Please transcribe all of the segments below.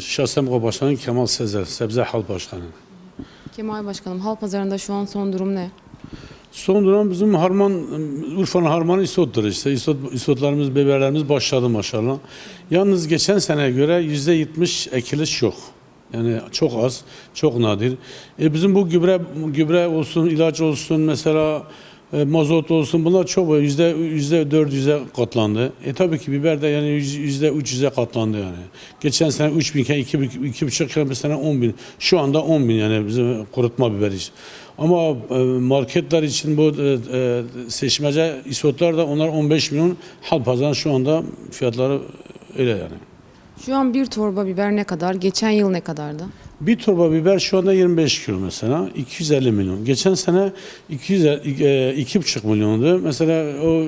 Şahsen Başkanı Kemal Sezer, Sebze Hal Başkanı. Kemal Başkanım, Hal Pazarı'nda şu an son durum ne? Son dönem bizim harman, Urfa'nın harmanı isottur işte. İsot, isotlarımız, biberlerimiz başladı maşallah. Yalnız geçen seneye göre yüzde yetmiş ekiliş yok. Yani çok az, çok nadir. E bizim bu gübre gübre olsun, ilaç olsun, mesela e, mazot olsun bunlar çok yüzde yüzde dört yüze katlandı. E tabii ki biber de yani yüz- yüzde üç yüze katlandı yani. Geçen sene üç binken iki, bin- iki buçuk iken bir sene on bin. Şu anda on bin yani bizim kurutma biberi için. Ama e, marketler için bu e, e, seçmece isotlar da onlar 15 milyon. Halpazan şu anda fiyatları öyle yani. Şu an bir torba biber ne kadar? Geçen yıl ne kadardı? Bir torba biber şu anda 25 kilo mesela 250 milyon. Geçen sene 200 e, 2,5 milyondu. Mesela o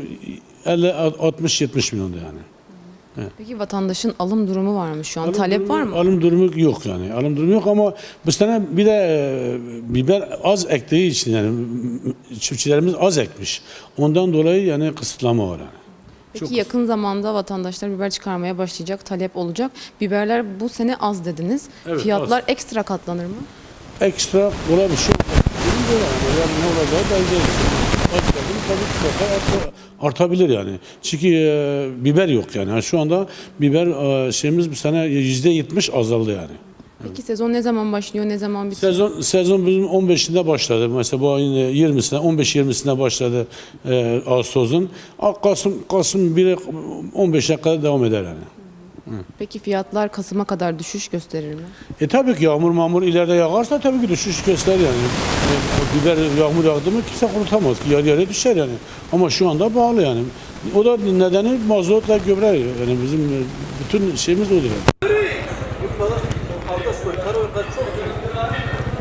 50 60 70 milyondu yani. Peki vatandaşın alım durumu var mı şu an? Alım Talep durumu- var mı? Alım durumu yok yani. Alım durumu yok ama bu sene bir de e, biber az ektiği için yani çiftçilerimiz az ekmiş. Ondan dolayı yani kısıtlama var yani. Peki çok- yakın zamanda vatandaşlar biber çıkarmaya başlayacak, talep olacak. Biberler bu sene az dediniz. Evet, Fiyatlar ekstra katlanır mı? Ekstra olan bir şey böyle yani. Ne olacağı belli. Az tabii artabilir yani. Çünkü e, biber yok yani. Yani Şu anda biber e, şeyimiz bu sene yüzde yetmiş azaldı yani. Peki sezon ne zaman başlıyor, ne zaman bitiyor? Sezon sezon bizim 15'inde başladı. Mesela bu ayın 20'sine, 15-20'sine başladı e, Ağustos'un. Kasım Kasım 1'e 15'e kadar devam eder yani. Peki fiyatlar Kasım'a kadar düşüş gösterir mi? E tabii ki yağmur mağmur ileride yağarsa tabii ki düşüş gösterir yani. E, biber yağmur yağdı mı kimse kurutamaz ki. Yarı yarıya düşer yani. Ama şu anda bağlı yani. O da nedeni mazotla gübre yani bizim e, bütün şeyimiz odur yani soytarı orada çok iyi.